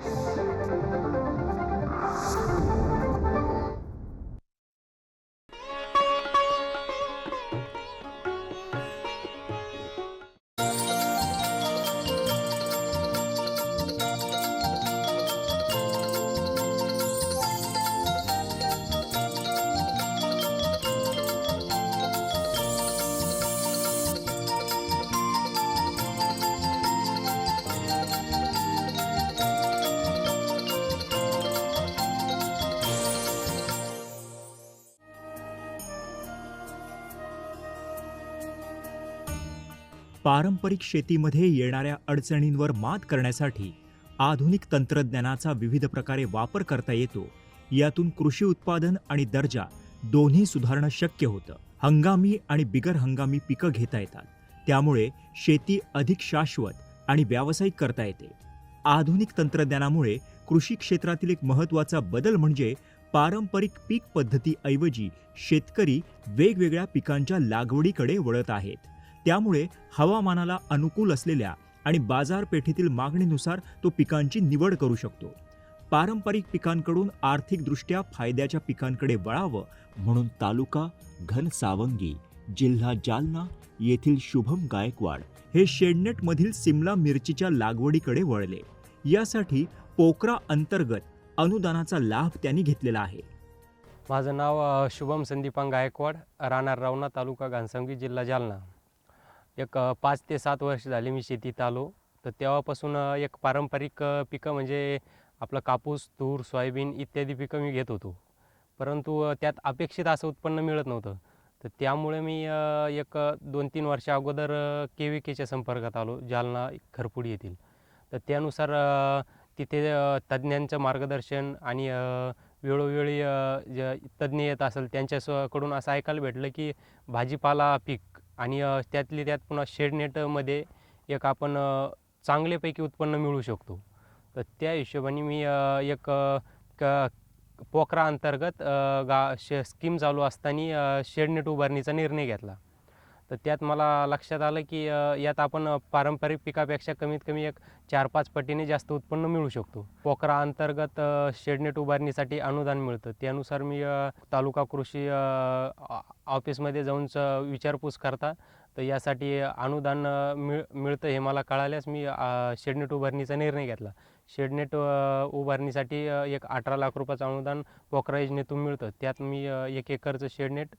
Thank you. पारंपरिक शेतीमध्ये येणाऱ्या अडचणींवर मात करण्यासाठी आधुनिक तंत्रज्ञानाचा विविध प्रकारे वापर करता येतो. यातून कृषी उत्पादन आणि दर्जा दोन्ही सुधारणं शक्य होतं. हंगामी आणि बिगर हंगामी पिकं घेता येतात. त्यामुळे शेती अधिक शाश्वत आणि व्यावसायिक करता येते. आधुनिक तंत्रज्ञानामुळे कृषी क्षेत्रातील एक महत्त्वाचा बदल म्हणजे पारंपरिक पीक पद्धतीऐवजी शेतकरी वेगवेगळ्या पिकांच्या लागवडीकडे वळत आहेत. त्यामुळे हवामानाला अनुकूल असलेल्या आणि बाजारपेठेतील मागणीनुसार तो पिकांची निवड करू शकतो. पारंपरिक पिकांकडून आर्थिकदृष्ट्या फायद्याच्या पिकांकडे वळावं म्हणून तालुका घनसावंगी जिल्हा जालना येथील शुभम गायकवाड हे शेडनेटमधील सिमला मिरचीच्या लागवडीकडे वळले. यासाठी पोकरा अंतर्गत अनुदानाचा लाभ त्यांनी घेतलेला आहे. माझं नाव शुभम संदीपान गायकवाड राहणार रावणा तालुका घनसावंगी जिल्हा जालना. एक पाच ते सात वर्ष झाली मी शेतीत आलो. तर तेव्हापासून एक पारंपरिक पिकं म्हणजे आपलं कापूस तूर सोयाबीन इत्यादी पिकं मी घेत होतो. परंतु त्यात अपेक्षित असं उत्पन्न मिळत नव्हतं. तर त्यामुळे मी एक दोन तीन वर्षा अगोदर के व्ही केच्या संपर्कात आलो जालना खरपुडी येथील. तर त्यानुसार तिथे तज्ज्ञांचं मार्गदर्शन आणि वेळोवेळी अ, ज तज्ज्ञ येत असेल त्यांच्याकडून असं ऐकायला भेटलं की भाजीपाला पीक आणि त्यातली त्यात पुन्हा शेडनेटमध्ये एक आपण चांगल्यापैकी उत्पन्न मिळू शकतो. तर त्या हिशोबाने मी एक क पोखरा अंतर्गत गा शे स्कीम चालू असताना शेडनेट उभारणीचा निर्णय घेतला. तर त्यात मला लक्षात आलं की यात आपण पारंपरिक पिकापेक्षा कमीत कमी एक चार पाच पटीने जास्त उत्पन्न मिळू शकतो. पोखरा अंतर्गत शेडनेट उभारणीसाठी अनुदान मिळतं. त्यानुसार मी तालुका कृषी ऑफिसमध्ये जाऊन विचारपूस करता. तर यासाठी अनुदान मिळ मिळतं हे मला कळाल्यास मी शेडनेट उभारणीचा निर्णय घेतला. शेडनेट उभारणीसाठी एक अठरा लाख रुपयाचं अनुदान पोखरा योजनेतून मिळतं. त्यात मी एक एकरचं शेडनेट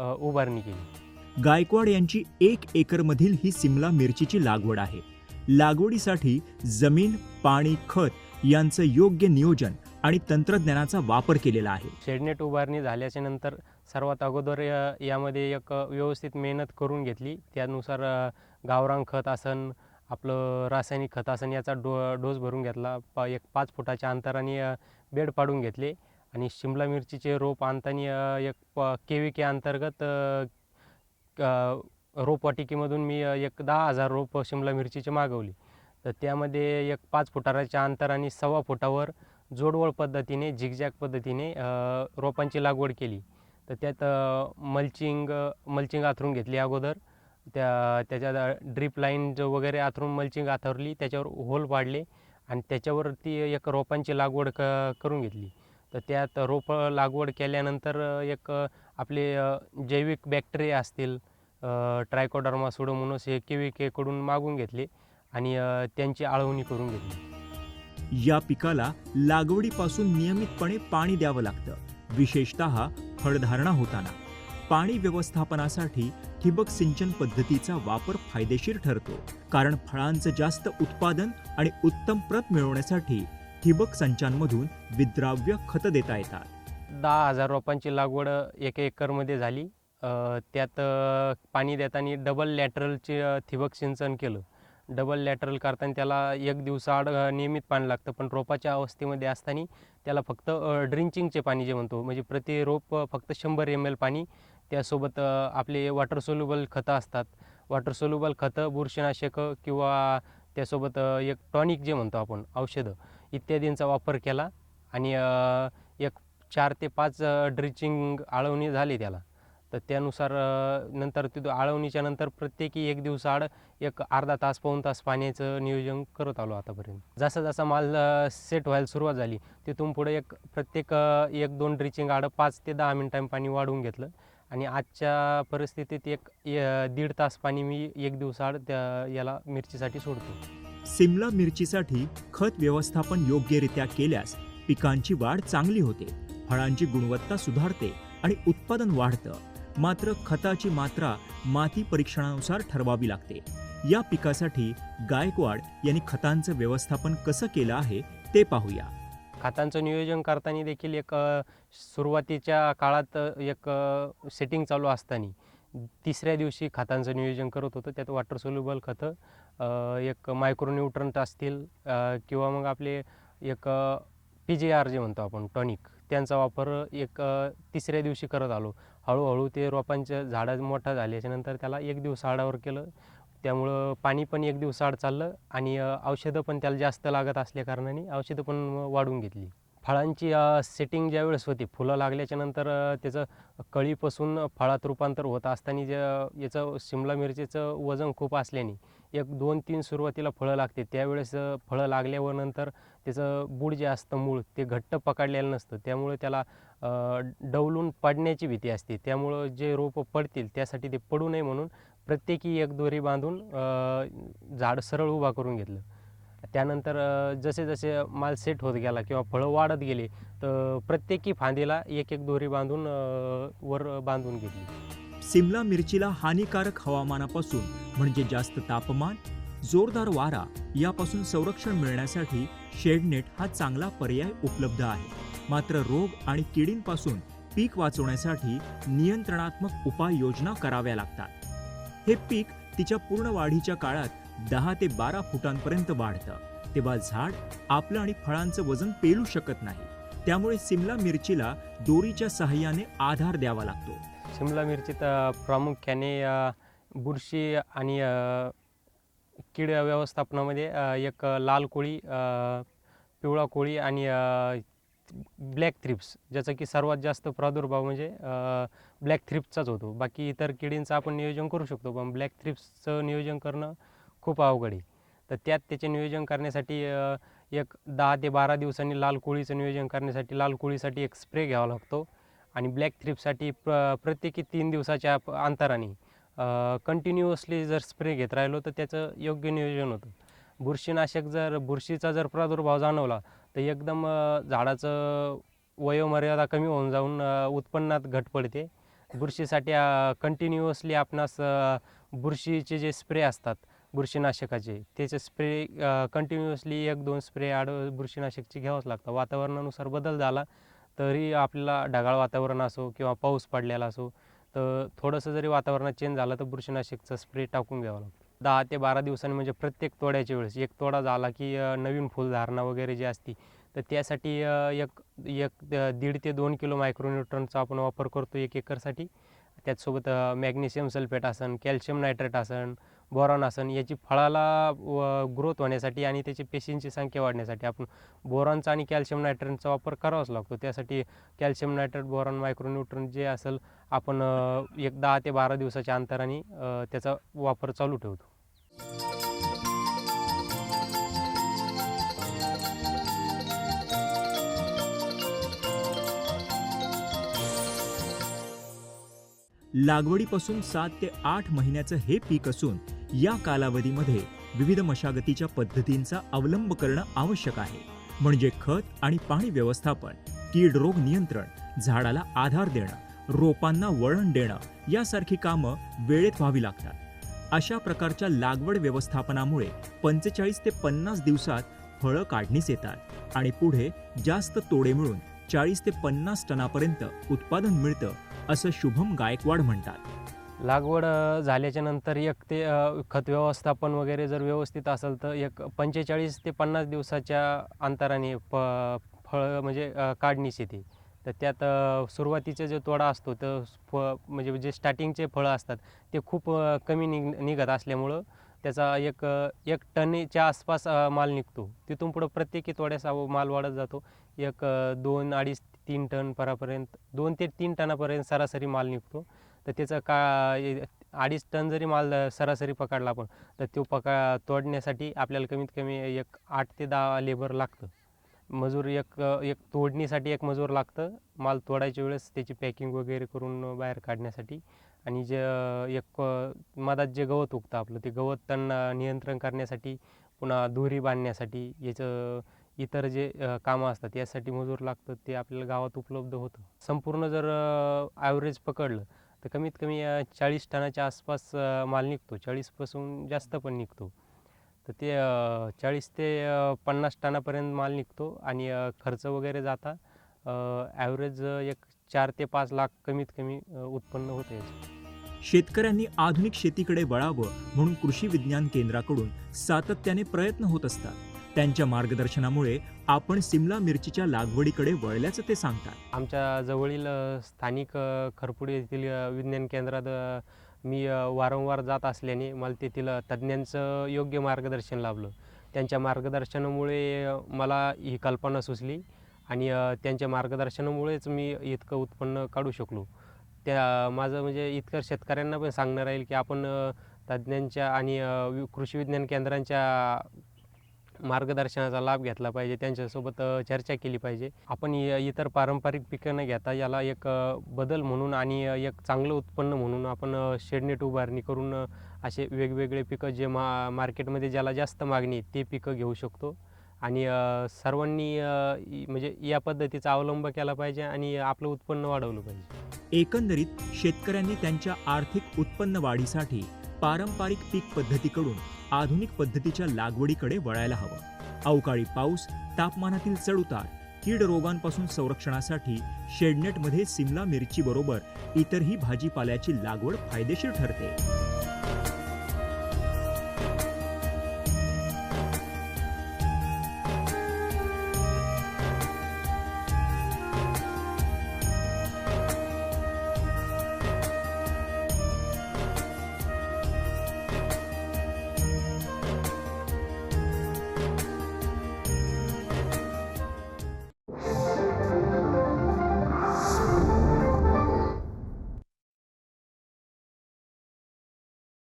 उभारणी केली. गायकवाड यांची एक एकरमधील ही सिमला मिरचीची लागवड आहे. लागवडीसाठी जमीन पाणी खत यांचं योग्य नियोजन आणि तंत्रज्ञानाचा वापर केलेला आहे. शेडनेट उभारणी झाल्याच्यानंतर सर्वात अगोदर यामध्ये एक व्यवस्थित मेहनत करून घेतली. त्यानुसार गावरांग गावरान खत आसन आपलं रासायनिक खत आसन याचा डो डोस भरून घेतला. प एक पाच फुटाच्या अंतराने बेड पाडून घेतले. आणि शिमला मिरचीचे रोप आणताना एक प के व्ही के अंतर्गत रोपवाटिकेमधून मी एक दहा हजार रोप शिमला मिरचीचे मागवली. तर त्यामध्ये एक पाच फुटाच्या अंतराने सव्वा फुटावर जोडवळ पद्धतीने झिगझॅग पद्धतीने रोपांची लागवड केली. तर त्यात मल्चिंग मल्चिंग आथरून घेतली अगोदर. त्या त्याच्यात ड्रीप लाईन जो वगैरे आथरून मल्चिंग आथरली त्याच्यावर होल पाडले आणि त्याच्यावरती एक रोपांची लागवड क करून घेतली. तर त्यात रोपं लागवड केल्यानंतर एक आपले जैविक बॅक्टेरिया असतील ट्रायकोडर्मा सुडोमोनोस हे के केकडून मागून घेतले आणि त्यांची आळवणी करून घेतली. या पिकाला लागवडीपासून नियमितपणे पाणी द्यावं लागतं. विशेषतः फळधारणा होताना. पाणी व्यवस्थापनासाठी ठिबक सिंचन पद्धतीचा वापर फायदेशीर ठरतो. कारण फळांचं जास्त उत्पादन आणि उत्तम प्रत मिळवण्यासाठी ठिबक संचांमधून विद्राव्य खतं देता येतात. दहा हजार रोपांची लागवड एक एकरमध्ये झाली. त्यात पाणी देताना डबल लॅटरलचे ठिबक सिंचन केलं. डबल लॅटरल करताना त्याला एक दिवसाआड नियमित पाणी लागतं पण रोपाच्या अवस्थेमध्ये असताना त्याला फक्त ड्रिंचिंगचे पाणी जे म्हणतो म्हणजे प्रति रोप फक्त शंभर एम एल पाणी त्यासोबत आपले वॉटर सोल्युबल खतं असतात. वॉटर सोल्युबल खतं बुरशीनाशकं किंवा त्यासोबत एक टॉनिक जे म्हणतो आपण औषधं इत्यादींचा वापर केला. आणि एक चार ते पाच ड्रिचिंग आळवणी झाली त्याला. तर त्यानुसार नंतर तिथं आळवणीच्या नंतर प्रत्येकी एक दिवसाआड एक अर्धा तास पाऊण तास पाण्याचं नियोजन करत आलो आतापर्यंत. जसा जसा माल सेट व्हायला सुरुवात झाली तिथून पुढे एक प्रत्येक एक दोन ड्रिचिंग आड पाच ते दहा मिनिटांनी पाणी वाढवून घेतलं. आणि आजच्या परिस्थितीत एक दीड तास पाणी मी एक दिवसाआड त्या याला मिरचीसाठी सोडतो. सिमला मिरचीसाठी खत व्यवस्थापन योग्यरित्या केल्यास पिकांची वाढ चांगली होते. फळांची गुणवत्ता सुधारते आणि उत्पादन वाढतं. मात्र खताची मात्रा माती परीक्षणानुसार ठरवावी लागते. या पिकासाठी गायकवाड यांनी खतांचं व्यवस्थापन कसं केलं आहे ते पाहूया. खतांचं नियोजन करताना देखील एक सुरुवातीच्या काळात एक सेटिंग चालू असताना तिसऱ्या दिवशी खतांचं नियोजन करत होतं. त्यात वॉटर सोल्युबल खतं एक मायक्रोन्यूट्रंट असतील किंवा मग आपले एक पी जे आर जे म्हणतो आपण टॉनिक त्यांचा वापर एक तिसऱ्या दिवशी करत आलो. हळूहळू ते रोपांच्या झाडं मोठा झाल्याच्यानंतर त्याला एक दिवस आडावर केलं. त्यामुळं पाणी पण एक दिवस आड चाललं आणि औषधं पण त्याला जास्त लागत असल्याकारणाने औषधं पण वाढून घेतली. फळांची सेटिंग ज्यावेळेस होती फुलं लागल्याच्यानंतर त्याचं कळीपासून फळात रूपांतर होत असताना जे याचं शिमला मिरचीचं वजन खूप असल्याने एक दोन तीन सुरुवातीला फळं लागते. त्यावेळेस फळं लागल्यावर नंतर त्याचं बूड जे असतं मूळ ते घट्ट पकडलेलं नसतं. त्यामुळे त्याला डवलून पडण्याची भीती असते. त्यामुळं जे रोपं पडतील त्यासाठी ते पडू नये म्हणून प्रत्येकी एक दोरी बांधून झाड सरळ उभा करून घेतलं. त्यानंतर जसे जसे माल सेट होत गेला किंवा फळं वाढत गेले तर प्रत्येकी फांदीला एक एक दोरी बांधून वर बांधून घेतली. सिमला मिरचीला हानिकारक हवामानापासून म्हणजे जास्त तापमान जोरदार वारा यापासून संरक्षण मिळण्यासाठी शेडनेट हा चांगला पर्याय उपलब्ध आहे. मात्र रोग आणि किडींपासून पीक वाचवण्यासाठी नियंत्रणात्मक उपाययोजना कराव्या लागतात. हे पीक तिच्या पूर्ण वाढीच्या काळात दहा ते बारा फुटांपर्यंत वाढतं. तेव्हा झाड आपलं आणि फळांचं वजन पेलू शकत नाही. त्यामुळे सिमला मिरचीला दोरीच्या सहाय्याने आधार द्यावा लागतो. शिमला मिरचीत तर प्रामुख्याने बुरशी आणि कीड व्यवस्थापनामध्ये एक लाल कोळी पिवळा कोळी आणि ब्लॅक थ्रिप्स. ज्याचा की सर्वात जास्त प्रादुर्भाव म्हणजे ब्लॅक थ्रिप्सचाच होतो. बाकी इतर किडींचं आपण नियोजन करू शकतो पण ब्लॅक थ्रिप्सचं नियोजन करणं खूप अवघड आहे. तर त्यात त्याचे नियोजन करण्यासाठी एक दहा ते बारा दिवसांनी लाल कोळीचं नियोजन करण्यासाठी लाल कोळीसाठी एक स्प्रे घ्यावा लागतो. आणि ब्लॅक थ्रिपसाठी प्र प्रत्येकी तीन दिवसाच्या अंतराने कंटिन्युअसली जर स्प्रे घेत राहिलो तर त्याचं योग्य नियोजन होतं. बुरशीनाशक जर बुरशीचा जर प्रादुर्भाव जाणवला तर एकदम झाडाचं वयोमर्यादा कमी होऊन जाऊन उत्पन्नात घट पडते. बुरशीसाठी कंटिन्युअसली आपणास बुरशीचे जे स्प्रे असतात बुरशीनाशकाचे त्याचे स्प्रे कंटिन्युअसली एक दोन स्प्रे आड बुरशीनाशकचे घ्यावंच लागतं. वातावरणानुसार बदल झाला तरी आपल्याला ढगाळ वातावरण असो किंवा पाऊस पडलेला असो तर थोडंसं जरी वातावरणात चेंज झालं तर बुरशीनाशकचा स्प्रे टाकून घ्यावा लागतो. दहा ते बारा दिवसांनी म्हणजे प्रत्येक तोड्याच्या वेळेस एक तोडा झाला की नवीन फुलधारणा वगैरे जी असती तर त्यासाठी एक एक द- दीड ते दोन किलो मायक्रोन्यूट्रनचा आपण वापर करतो एक एकरसाठी. त्याचसोबत मॅग्नेशियम सल्फेट असन कॅल्शियम नायट्रेट असन बोरॉन आसन याची फळाला ग्रोथ होण्यासाठी आणि त्याची पेशींची संख्या वाढण्यासाठी आपण बोरॉनचा आणि कॅल्शियम नायट्रेटचा वापर करावाच लागतो. त्यासाठी कॅल्शियम नायट्रेट बोरॉन मायक्रोन्यूट्रन जे असेल आपण एक दहा ते बारा दिवसाच्या अंतराने त्याचा वापर चालू ठेवतो. लागवडीपासून सात ते आठ महिन्याचं हे पीक असून या कालावधीमध्ये विविध मशागतीच्या पद्धतींचा अवलंब करणं आवश्यक आहे. म्हणजे खत आणि पाणी व्यवस्थापन कीड रोग नियंत्रण झाडाला आधार देणं रोपांना वळण देणं यासारखी कामं वेळेत व्हावी लागतात. अशा प्रकारच्या लागवड व्यवस्थापनामुळे पंचेचाळीस ते पन्नास दिवसात फळं काढणीस येतात आणि पुढे जास्त तोडे मिळून चाळीस ते पन्नास टनापर्यंत उत्पादन मिळतं असं शुभम गायकवाड म्हणतात. लागवड झाल्याच्यानंतर एक ते खत व्यवस्थापन वगैरे जर व्यवस्थित असेल तर एक पंचेचाळीस ते पन्नास दिवसाच्या अंतराने प फळं म्हणजे अ, काढणीस येते. तर त्यात सुरुवातीचा जो तोडा असतो तर फ म्हणजे जे स्टार्टिंगचे फळं असतात ते खूप कमी निघ निघत असल्यामुळं त्याचा एक एक टनेच्या आसपास माल निघतो. तिथून पुढं प्रत्येकी तोड्यास माल वाढत जातो. एक दोन अडीच तीन टन परापर्यंत दोन ते तीन टनापर्यंत सरासरी माल निघतो. तर त्याचं का अडीच टन जरी माल सरासरी पकडला आपण तर तो पका तोडण्यासाठी आपल्याला कमीत कमी एक आठ ते दहा लेबर लागतं. मजूर एक एक तोडणीसाठी एक मजूर लागतं माल तोडायच्या वेळेस त्याची पॅकिंग वगैरे करून बाहेर काढण्यासाठी. आणि जे एक मधात जे गवत उगतं आपलं ते गवत त्यांना नियंत्रण करण्यासाठी पुन्हा दोरी बांधण्यासाठी याचं इतर जे कामं असतात यासाठी मजूर लागतं ते आपल्याला गावात उपलब्ध होतं. संपूर्ण जर ॲव्हरेज पकडलं तर कमीत कमी चाळीस टनाच्या आसपास माल निघतो. चाळीसपासून जास्त पण निघतो. तर ते चाळीस ते पन्नास टनापर्यंत माल निघतो आणि खर्च वगैरे जाता ॲव्हरेज एक चार ते पाच लाख कमीत कमी उत्पन्न होते शेतकऱ्यांनी आधुनिक शेतीकडे वळावं म्हणून कृषी विज्ञान केंद्राकडून सातत्याने प्रयत्न होत असतात. त्यांच्या मार्गदर्शनामुळे आपण सिमला मिरचीच्या लागवडीकडे वळल्याचं ते सांगतात. आमच्या जवळील स्थानिक अ, खरपुडे येथील विज्ञान केंद्रात मी वारंवार जात असल्याने मला तेथील तज्ज्ञांचं योग्य मार्गदर्शन लाभलं. त्यांच्या मार्गदर्शनामुळे मला ही कल्पना सुचली आणि त्यांच्या मार्गदर्शनामुळेच मी इतकं उत्पन्न काढू शकलो. त्या माझं म्हणजे इतकं शेतकऱ्यांना पण सांगणं राहील की आपण तज्ज्ञांच्या आणि कृषी विज्ञान केंद्रांच्या मार्गदर्शनाचा लाभ घेतला पाहिजे त्यांच्यासोबत चर्चा केली पाहिजे. आपण इतर पारंपरिक पिकं न घेता याला एक बदल म्हणून आणि एक चांगलं उत्पन्न म्हणून आपण शेडनेट उभारणी करून असे वेगवेगळे पिकं जे मा मार्केटमध्ये ज्याला जास्त मागणी आहे ते पिकं घेऊ शकतो. आणि सर्वांनी म्हणजे या पद्धतीचा अवलंब केला पाहिजे आणि आपलं उत्पन्न वाढवलं पाहिजे. एकंदरीत शेतकऱ्यांनी त्यांच्या आर्थिक उत्पन्न वाढीसाठी पारंपरिक पीक पद्धतीकडून आधुनिक पद्धतीच्या लागवडीकडे वळायला हवं. अवकाळी पाऊस तापमानातील चढउतार कीड रोगांपासून संरक्षणासाठी शेडनेटमध्ये सिमला मिरची बरोबर इतरही भाजीपाल्याची लागवड फायदेशीर ठरते.